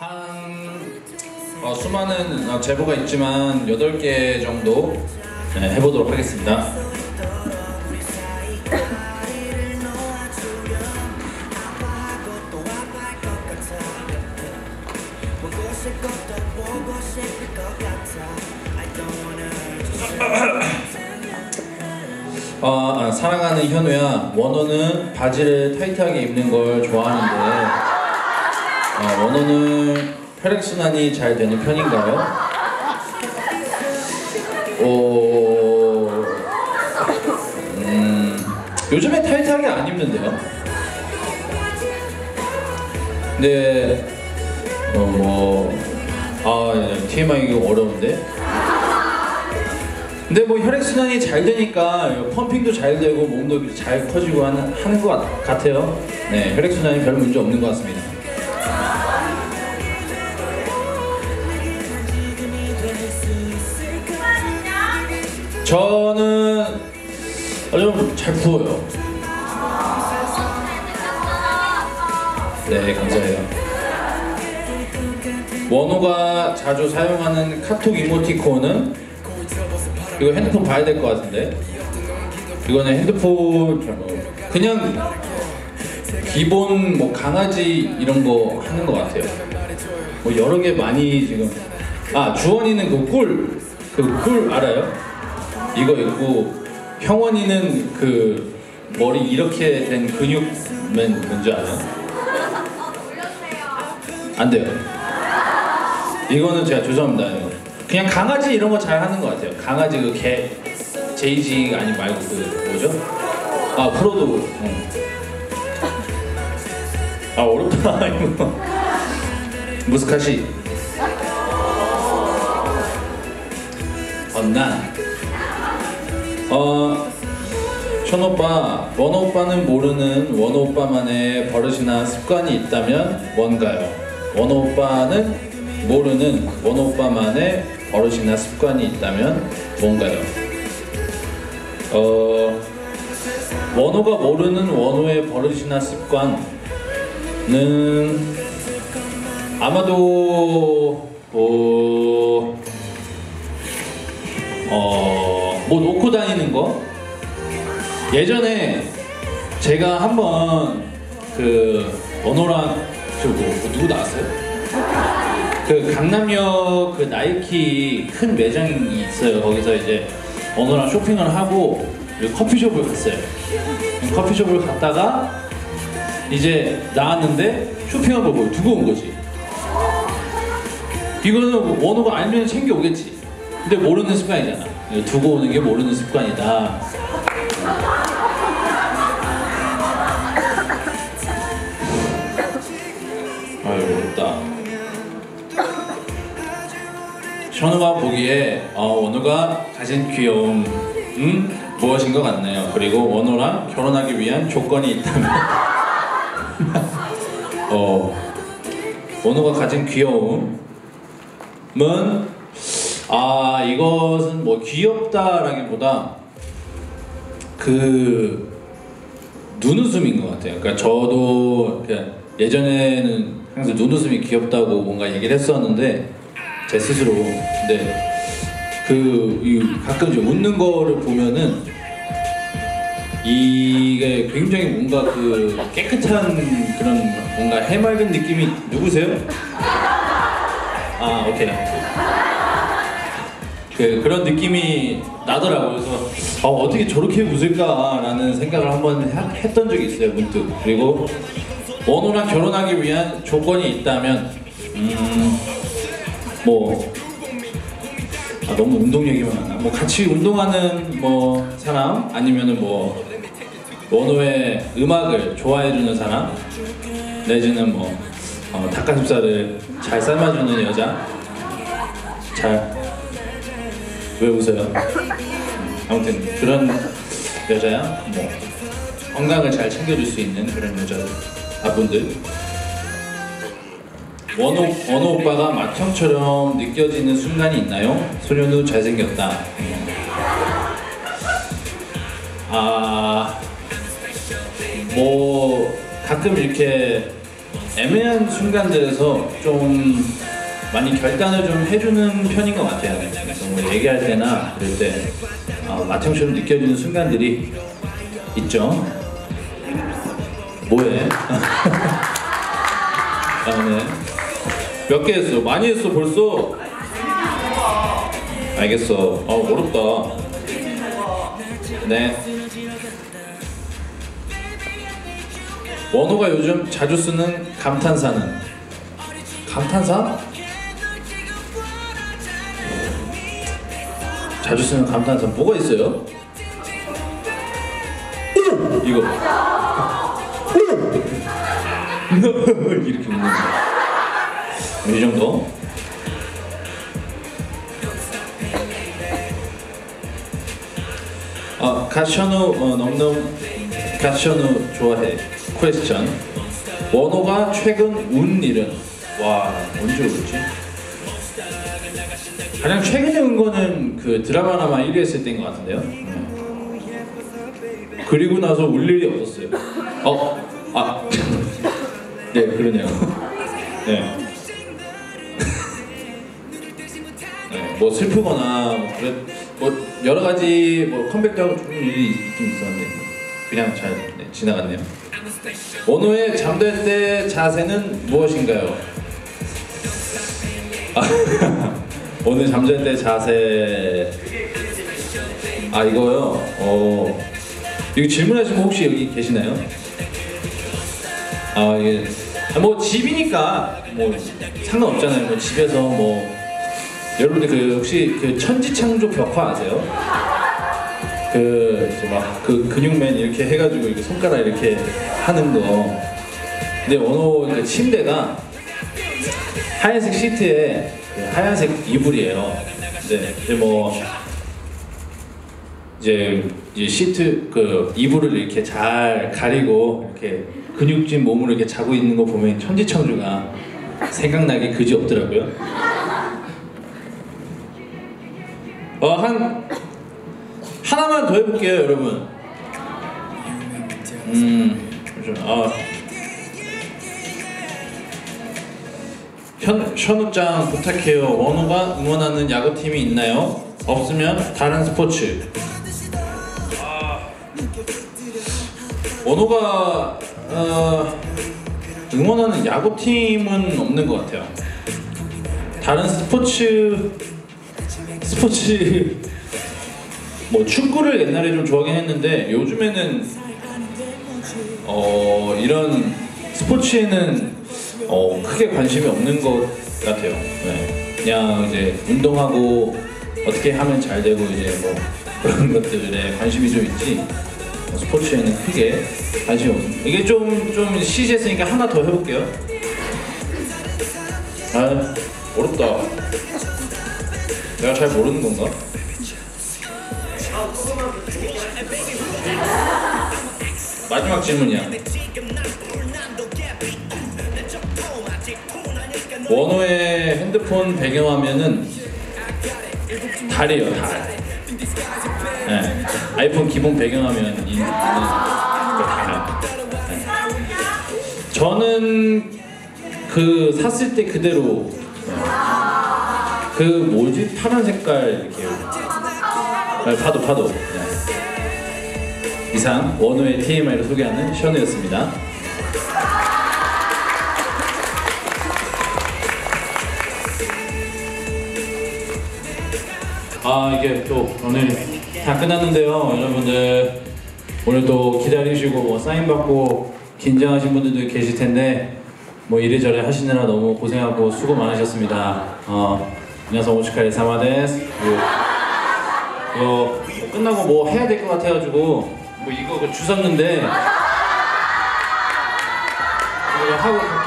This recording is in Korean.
한 어, 수많은 어, 제보가 있지만 8개 정도 네, 해보도록 하겠습니다. 어, 아, 사랑하는 현우야, 원호는 바지를 타이트하게 입는 걸 좋아하는데 어, 원호는 혈액순환이 잘 되는 편인가요? 어, 음, 요즘에 타이트하게 안 입는데요. 근데 어, 뭐, 아, 예, TMI 이거 어려운데. 근데 뭐 혈액순환이 잘 되니까 펌핑도 잘 되고 몸도 잘 커지고 하는, 하는 것 같- 같아요. 네, 혈액순환이 별 문제 없는 것 같습니다. 저는 좀잘 부어요. 네, 감사해요. 원호가 자주 사용하는 카톡 이모티콘은 이거 핸드폰 봐야 될 것 같은데 이거는 핸드폰 그냥 기본 뭐 강아지 이런 거 하는 것 같아요. 뭐 여러 개 많이 지금 아 주원이는 그 꿀 그꿀 알아요? 이거 있고 형원이는 그 머리 이렇게 된 근육맨 뭔지 알아요? 안 돼요. 이거는 제가 죄송합니다. 이거. 그냥 강아지 이런 거 잘 하는 것 같아요. 강아지 그 개 제이지 아니 말고 그 뭐죠? 아 프로도. 어. 아 어렵다 이거. 무스카시. 언나. 어. 션 오빠, 원 오빠는 모르는 원 오빠만의 버릇이나 습관이 있다면 뭔가요? 원 오빠는 모르는 원 오빠만의 버릇이나 습관이 있다면 뭔가요? 어, 원호가 모르는 원호의 버릇이나 습관은 아마도 뭐, 어, 뭐 놓고 다니는 거? 예전에 제가 한번 그 원호랑 저뭐 뭐 누구 나왔어요? 그 강남역 그 나이키 큰 매장이 있어요. 거기서 이제 원호랑 쇼핑을 하고 그리고 커피숍을 갔어요. 커피숍을 갔다가 이제 나왔는데 쇼핑한 걸뭐 두고 온 거지. 이거는 원호가 알면 챙겨 오겠지. 근데 모르는 습관이잖아. 이거 두고 오는 게 모르는 습관이다. 아유 어렵다. 현우가 보기에 어, 원우가 가진 귀여움은 무엇인 것 같나요? 그리고 원우랑 결혼하기 위한 조건이 있다면 어, 원우가 가진 귀여움은 아 이것은 뭐 귀엽다라기보다 그 눈웃음인 것 같아요. 그러니까 저도 예전에는 항상 눈웃음이 귀엽다고 뭔가 얘기를 했었는데 제 스스로 근데 그이 가끔 이제 웃는 거를 보면은 이게 굉장히 뭔가 그 깨끗한 그런 뭔가 해맑은 느낌이 누구세요? 아 오케이 그 그런 느낌이 나더라고요. 그래서 어, 어떻게 저렇게 웃을까라는 생각을 한번 해- 했던 적이 있어요 문득. 그리고 원호랑 결혼하기 위한 조건이 있다면 음 뭐 아, 너무 운동 얘기만 하나? 뭐 같이 운동하는 뭐 사람 아니면은 뭐 원호의 음악을 좋아해주는 사람 내지는 뭐 어, 닭가슴살을 잘 삶아주는 여자 잘 왜 웃어요? 아무튼 그런 여자야 뭐 건강을 잘 챙겨줄 수 있는 그런 여자들 아 분들 원호 원호 오빠가 맏형처럼 느껴지는 순간이 있나요? 소년우 잘생겼다. 아, 뭐 가끔 이렇게 애매한 순간들에서 좀 많이 결단을 좀 해주는 편인 것 같아요. 그래서 뭐 얘기할 때나 그럴 때 어, 마청처럼 느껴지는 순간들이 있죠. 뭐해? 아, 네. 몇개 했어? 많이 했어 벌써? 알겠어. 어 어렵다. 네. 원호가 요즘 자주 쓰는 감탄사는 감탄사? 자주 쓰는 감탄사 뭐가 있어요? 오! 이거 오! 이렇게 웃는 거. 이 정도? 아, 가션우 어, 넘넘 가션우 좋아해. 퀘스천. 원호가 최근 운 일은 와 언제 울지? 가장 최근에 운 거는 그 드라마나마 1위 했을 때인 것 같은데요. 네. 그리고 나서 울 일이 없었어요. 어, 아, 네 그러네요. 네. 네, 뭐 슬프거나 뭐, 뭐 여러 가지 뭐 컴백도 하고 조금 일이 있긴 있었는데 그냥 잘 네, 지나갔네요. 원호의 잠들 때 자세는 무엇인가요? 아, 오늘 잠잘 때 자세 아 이거요. 어 이거 질문하신 분 혹시 여기 계시나요? 아 이게 아, 뭐 집이니까 뭐 상관없잖아요. 뭐 집에서 뭐 여러분들 그 혹시 그 천지창조 벽화 아세요? 그 이제 막 그 근육맨 이렇게 해가지고 이렇게 손가락 이렇게 하는 거. 근데 원호 그 침대가 하얀색 시트에 그 하얀색 이불이에요. 네, 이제 뭐 이제 이제 시트 그 이불을 이렇게 잘 가리고 이렇게 근육진 몸으로 이렇게 자고 있는 거 보면 천지창조가 생각나기 그지 없더라고요. 어, 한 하나만 더 해볼게요, 여러분. 음, 좀, 아, 현 현우짱 부탁해요. 원호가 응원하는 야구팀이 있나요? 없으면 다른 스포츠. 아, 원호가 어, 응원하는 야구팀은 없는 것 같아요. 다른 스포츠 스포츠 뭐 축구를 옛날에 좀 좋아하긴 했는데 요즘에는 어 이런 스포츠에는 어 크게 관심이 없는 것 같아요. 네. 그냥 이제 운동하고 어떻게 하면 잘 되고 이제 뭐 그런 것들에 관심이 좀 있지 뭐 스포츠에는 크게 관심이 없습니다. 이게 좀 좀 시시했으니까 하나 더 해볼게요. 아 어렵다. 내가 잘 모르는 건가? 마지막 질문이야. 원호의 핸드폰 배경화면은 달이에요, 달. 네. 아이폰 기본 배경화면 있는 그 달. 네. 저는 그 샀을 때 그대로 그 뭐지 파란 색깔 이렇게 아, 파도 파도 네. 이상 원호의 TMI를 소개하는 션우였습니다. 아 이게 또 오늘 다 끝났는데요 여러분들 오늘 또 기다리시고 뭐 사인 받고 긴장하신 분들도 계실 텐데 뭐 이래저래 하시느라 너무 고생하고 수고 많으셨습니다. 어, 안녕하세요 오츠카리 사마데스. 이거 뭐 끝나고 뭐 해야 될 것 같아가지고 뭐 이거 그 주웠는데 이거 하고.